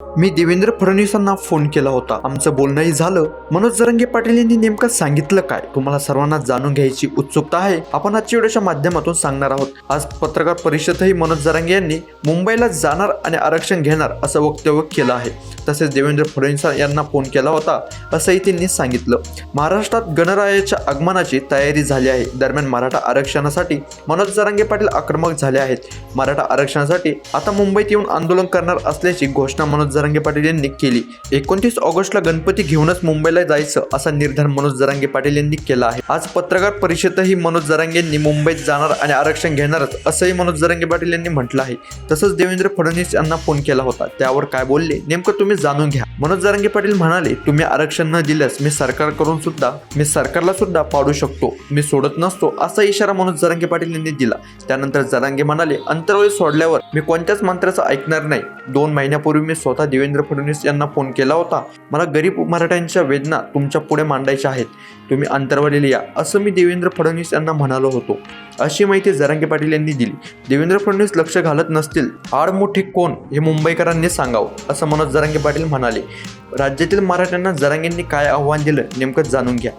मी Devendra फडणवीसांना phone केला होता. आमचं बोलणंही झालं. मनोज जरंगे पाटील यांनी नेमकं सांगितलं काय? तुम्हाला सर्वांना जाणून घ्यायची उत्सुकता आहे. आपण आजच्या व्हिडिओच्या माध्यमातून सांगणार आहोत. आज पत्रकार परिषदही मनोज जरांगे यांनी मुंबईला जाणार आणि आरक्षण घेणार असं वक्तव्य केलं आहे. तसेच देवेंद्र फडणवीस यांना फोन केला होता असंही त्यांनी सांगितलं. महाराष्ट्रात गणरायाच्या आगमनाची तयारी झाली आहे. दरम्यान मराठा आरक्षणासाठी मनोज जरांगे पाटील आक्रमक झाले आहेत. मराठा आरक्षणासाठी आता मुंबईत येऊन आंदोलन करणार असल्याची घोषणा मनोज जरांगे पाटील यांनी केली. एकोणतीस ऑगस्टला गणपती घेऊनच मुंबईला जायचं असा निर्धार मनोज जरांगे पाटील यांनी केला आहे. आज पत्रकार परिषदही मनोज जरांगे यांनी मुंबईत जाणार आणि आरक्षण घेणारच असंही मनोज जरांगे पाटील यांनी म्हटलं आहे. तसंच देवेंद्र फडणवीस यांना फोन केला होता. त्यावर काय बोलले नेमकं तुम्ही जाणून घ्या. मनोज जरांगे पाटील म्हणाले तुम्ही आरक्षण न दिल्यास मी सरकारकडून सुद्धा मी सरकारला सुद्धा पाडू शकतो. मी सोडत नसतो असा इशारा मनोज जरांगे पाटील यांनी दिला. त्यानंतर जरांगे म्हणाले अंतरावळी सोडल्यावर मी कोणत्याच मंत्र्याचं ऐकणार नाही. दोन महिन्यापूर्वी मी स्वतः देवेंद्र फडणवीस यांना फोन केला होता. मला गरीब मराठ्यांच्या वेदना तुमच्यापुढे मांडायच्या आहेत. तुम्ही अंतरवालीला या असं मी देवेंद्र फडणवीस यांना म्हणालो होतो. अशी माहिती जरांगे पाटील यांनी दिली. देवेंद्र फडणवीस लक्ष घालत नसतील आडमोठे कोण हे मुंबईकरांनी सांगावं असं मनोज जरांगे पाटील म्हणाले. राज्यातील मराठ्यांना जरांगेंनी काय आव्हान दिलं नेमकं जाणून घ्या.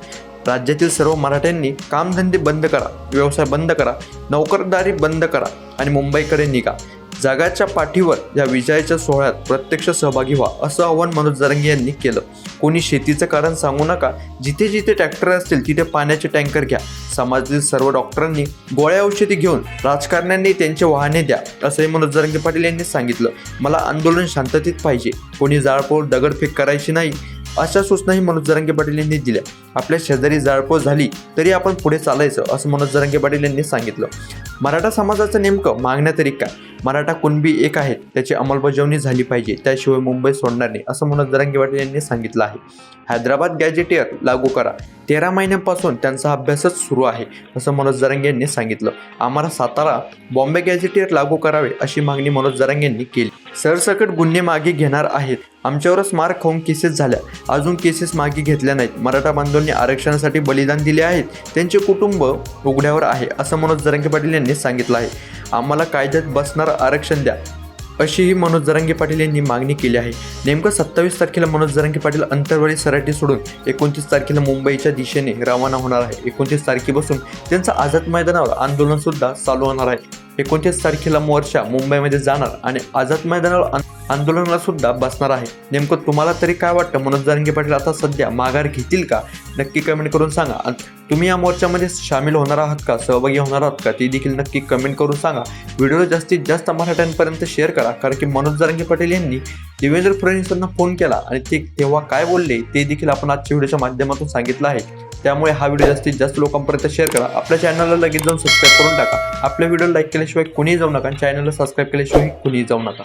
राज्यातील सर्व मराठ्यांनी कामधंदे बंद करा व्यवसाय बंद करा नोकरदारी बंद करा आणि मुंबईकडे निघा. जगाच्या पाठीवर या विजयाच्या सोहळ्यात प्रत्यक्ष सहभागी व्हा असं आवाहन मनोज जरंगे यांनी केलं. कोणी शेतीचं कारण सांगू नका. जिथे जिथे ट्रॅक्टर असतील तिथे पाण्याचे टँकर घ्या. समाजातील सर्व डॉक्टरांनी गोळ्या औषधी घेऊन राजकारण्यांनी त्यांचे वाहने द्या असंही मनोज जरंगे पाटील यांनी सांगितलं. मला आंदोलन शांततेत पाहिजे. कोणी जाळपोळ दगडफेक करायची नाही अशा सूचनाही मनोज जरांगे पाटील यांनी दिल्या. आपल्या शेजारी जाळपोळ झाली तरी आपण पुढे चालायचं असं मनोज जरांगे पाटील यांनी सांगितलं. मराठा समाजाचं नेमकं मागण्या तरी काय? मराठा कुणबी एक आहेत त्याची अंमलबजावणी झाली पाहिजे त्याशिवाय मुंबई सोडणार नाही असं मनोज जरांगे पाटील यांनी सांगितलं आहे. हैदराबाद गॅजेटियर लागू करा. तेरा महिन्यांपासून त्यांचा अभ्यासच सुरू आहे असं मनोज जरांगे यांनी सांगितलं. आम्हाला सातारा बॉम्बे गॅजेटियर लागू करावे अशी मागणी मनोज जरांगे यांनी केली. सरसकट गुन्हे मागे घेणार आहेत. आमच्यावरच मार खाऊन केसेस झाल्या. अजून केसेस मागे घेतल्या नाहीत. मराठा बांधवांनी आरक्षणासाठी बलिदान दिले आहेत. त्यांचे कुटुंब उघड्यावर आहे असं मनोज जरांगे पाटील यांनी सांगितलं आहे. आम्हाला कायद्यात बसणारं आरक्षण द्या. अशीही मनोज जरांगे पाटील यांनी मागणी केली आहे. नेमकं सत्तावीस तारखेला मनोज जरांगे पाटील अंतरवाली सराटी सोडून एकोणतीस तारखेला मुंबईच्या दिशेने रवाना होणार आहे. एकोणतीस तारखेपासून त्यांचं आझाद मैदानावर आंदोलनसुद्धा चालू होणार आहे. एकोणतीस तारखेला मोर्चा मुंबईमध्ये जाणार आणि आझाद मैदानावर आंदोलनाला सुद्धा बसणार आहे. नेमकं तुम्हाला तरी काय वाटतं? मनोज जारंगे पाटील आता सध्या माघार घेतील का? नक्की कमेंट करून सांगा. आणि तुम्ही या मोर्चामध्ये सामील होणार आहात का? सहभागी होणार आहात का? ते देखील नक्की कमेंट करून सांगा. व्हिडिओ जास्तीत जास्त मराठ्यांपर्यंत शेअर करा. कारण की मनोज जारंगे पाटील यांनी देवेंद्र फडणवीस यांना फोन केला आणि ते तेव्हा काय बोलले ते देखील आपण आजच्या व्हिडिओच्या माध्यमातून सांगितलं आहे. त्यामुळे हा व्हिडिओ जास्तीत जास्त लोकांपर्यंत शेअर करा. आपल्या चॅनलला लगेच जाऊन सबस्क्राईब करून टाका. आपल्या व्हिडिओ लाईक केल्याशिवाय कुणीही जाऊ नका आणि चॅनलला सबस्क्राईब केल्याशिवाय कुणीही जाऊ नका.